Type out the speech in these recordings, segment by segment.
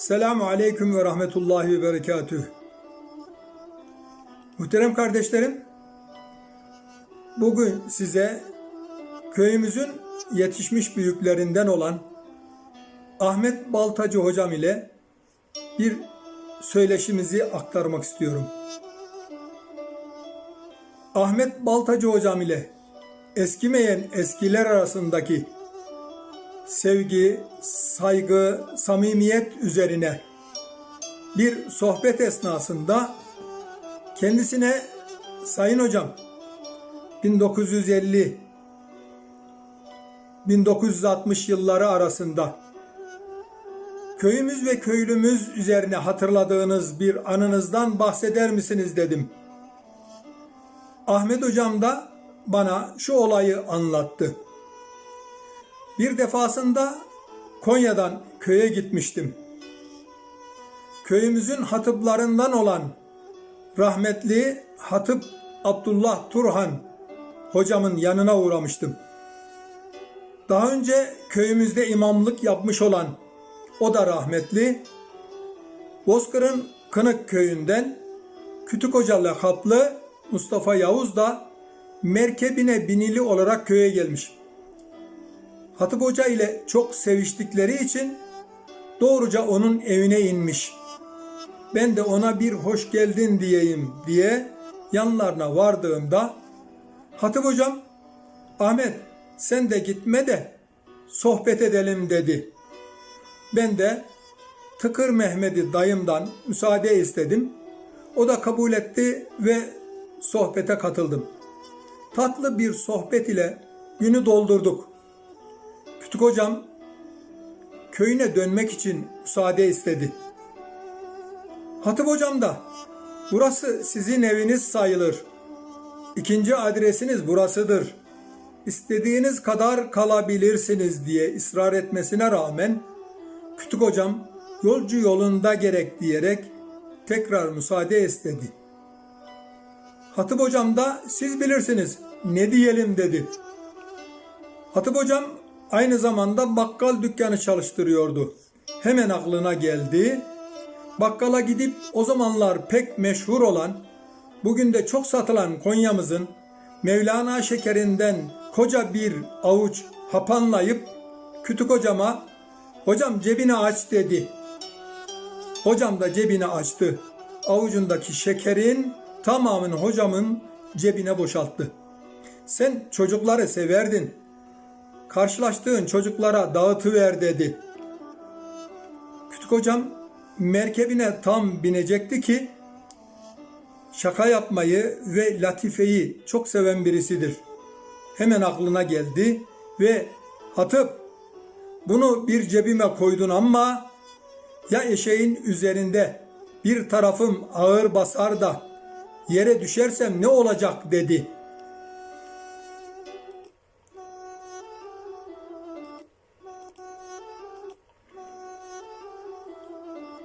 Selamun Aleyküm ve Rahmetullahi ve Berekatüh. Muhterem kardeşlerim, bugün size köyümüzün yetişmiş büyüklerinden olan Ahmet Baltacı hocam ile bir söyleşimizi aktarmak istiyorum. Ahmet Baltacı hocam ile eskimeyen eskiler arasındaki sevgi, saygı, samimiyet üzerine bir sohbet esnasında kendisine Sayın Hocam 1950 1960 yılları arasında köyümüz ve köylümüz üzerine hatırladığınız bir anınızdan bahseder misiniz dedim. Ahmet Hocam da bana şu olayı anlattı. Bir defasında Konya'dan köye gitmiştim. Köyümüzün hatıplarından olan rahmetli Hatıp Abdullah Turhan hocamın yanına uğramıştım. Daha önce köyümüzde imamlık yapmış olan o da rahmetli Bozkır'ın Kınık köyünden Kütük Hoca lakaplı Mustafa Yavuz da merkebine binili olarak köye gelmiş. Hatip Hoca ile çok seviştikleri için doğruca onun evine inmiş. Ben de ona bir hoş geldin diyeyim diye yanlarına vardığımda Hatip Hocam Ahmet sen de gitme de sohbet edelim dedi. Ben de Tıkır Mehmet'i dayımdan müsaade istedim. O da kabul etti ve sohbete katıldım. Tatlı bir sohbet ile günü doldurduk. Kütük hocam köyüne dönmek için müsaade istedi. Hatip hocam da burası sizin eviniz sayılır. İkinci adresiniz burasıdır. İstediğiniz kadar kalabilirsiniz diye ısrar etmesine rağmen Kütük hocam yolcu yolunda gerek diyerek tekrar müsaade istedi. Hatip hocam da siz bilirsiniz ne diyelim dedi. Hatip hocam aynı zamanda bakkal dükkanı çalıştırıyordu. Hemen aklına geldi. Bakkala gidip o zamanlar pek meşhur olan, bugün de çok satılan Konya'mızın Mevlana şekerinden koca bir avuç hapanlayıp kütük hocama hocam cebini aç dedi. Hocam da cebini açtı. Avucundaki şekerin tamamını hocamın cebine boşalttı. Sen çocukları severdin. Karşılaştığın çocuklara dağıtıver dedi. Kütük hocam merkebine tam binecekti ki şaka yapmayı ve latifeyi çok seven birisidir. Hemen aklına geldi ve hatıp bunu bir cebime koydun ama ya eşeğin üzerinde bir tarafım ağır basar da yere düşersem ne olacak dedi.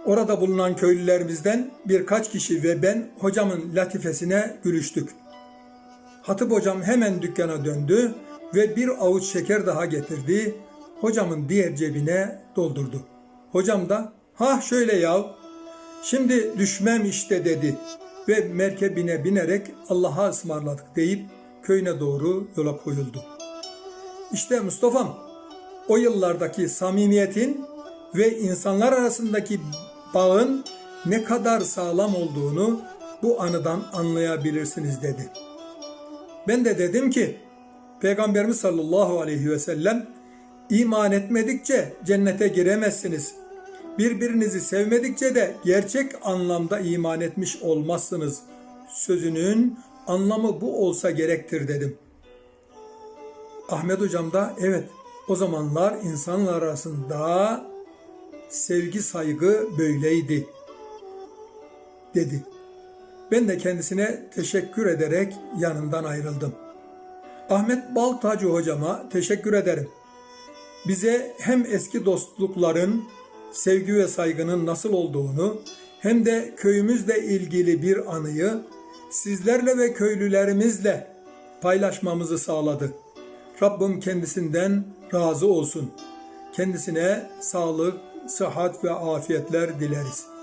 Orada bulunan köylülerimizden birkaç kişi ve ben hocamın latifesine gülüştük. Hatip hocam hemen dükkana döndü ve bir avuç şeker daha getirdi. Hocamın diğer cebine doldurdu. Hocam da ha şöyle yav şimdi düşmem işte dedi ve merkebine binerek Allah'a ısmarladık deyip köyüne doğru yola koyuldu. İşte Mustafa'm o yıllardaki samimiyetin ve insanlar arasındaki bağın ne kadar sağlam olduğunu bu anıdan anlayabilirsiniz dedi. Ben de dedim ki Peygamberimiz sallallahu aleyhi ve sellem iman etmedikçe cennete giremezsiniz. Birbirinizi sevmedikçe de gerçek anlamda iman etmiş olmazsınız. Sözünün anlamı bu olsa gerektir dedim. Ahmet hocam da evet o zamanlar insanlar arasında sevgi saygı böyleydi dedi. Ben de kendisine teşekkür ederek yanından ayrıldım. Ahmet Baltacı hocama teşekkür ederim. Bize hem eski dostlukların sevgi ve saygının nasıl olduğunu hem de köyümüzle ilgili bir anıyı sizlerle ve köylülerimizle paylaşmamızı sağladı. Rabbim kendisinden razı olsun. Kendisine sağlık, sıhhat ve afiyetler dileriz.